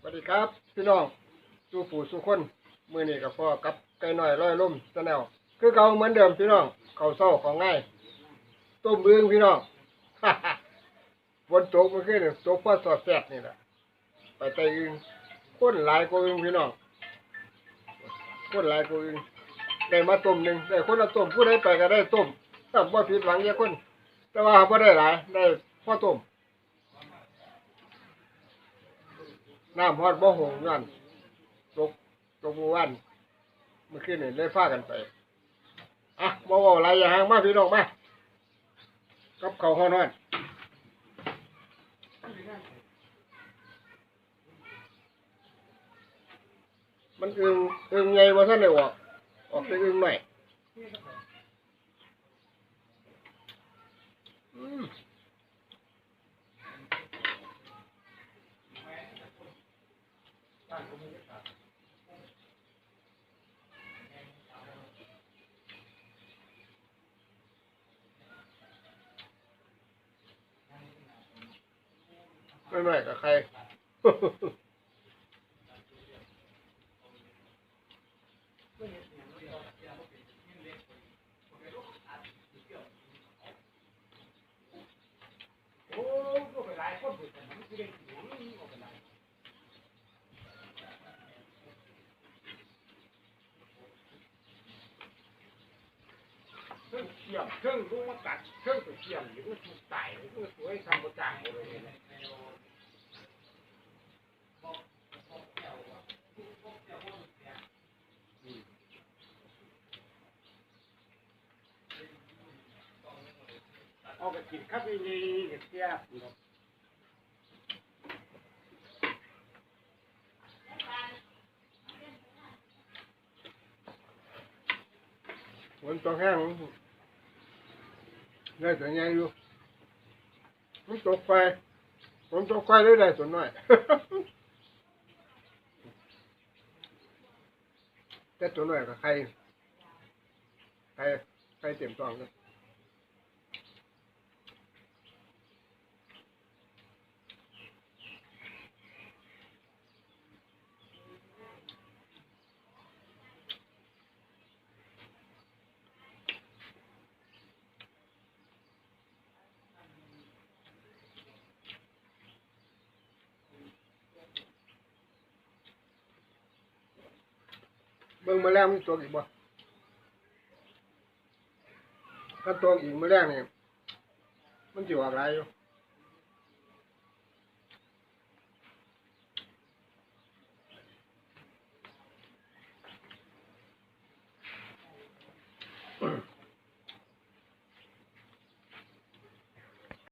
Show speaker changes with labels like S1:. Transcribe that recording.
S1: สวัสดีครับ พี่น้องสู่ปู่สู่คนมือนี้กับพ่อกับไก่หน้อยร้อยล่มสแนวคือเก่าเหมือนเดิมพี่น้องเขาเศร้าของง่าย ต้มเบื้องพี่น้องบนต๊ะมันขึ้นต๊ะพ่อสอดแสบนี่แหละไปไตอึงคนหลายกว่าอึงพี่น้องคนหลายกว่าอึงได้มาต้มหนึ่งได้คนละต้มผู้ใดไปก็ได้ต้มแต่ว่าผิดหวังเยอะคน แต่ว่าไ่ได้หลายได้พ่อต้ม น้ำฮอดบ่หงนั่นตกตกเมื่อวันเมื่อคืนนี่ได้ฟ้ากันไปอะบ่เว้าอะไรอย่าห่างมาพี่น้องมากับเขาวฮ้อนๆมันอึงอึงไงบ่ท่านได้ออกออกไปอึงหน่อยอื ไม่ไม่กับใคร
S2: เครื่อง เกี่ยมเครื่องรู้ว่าตัดเครื่องตัวเกี่ยมหรือว่าถูกไต่หรือว่าสวยทำประจางหมดเลยเนี่ยเอาไปกินข้าวดีๆกับเสีย
S1: ฝนตกแห้ง ได้แต่ยังอยู่มันตกไฟผมตกไฟได้ได้ส่วนน้อยแต่ตัวน้อยกับใครใครใครเต็มต้องเลย บิ่งมาแล้วมันตัวอีกบ่ถ้าตัวอีกมาแล้วเนี่ยมันจะออกไรอยู่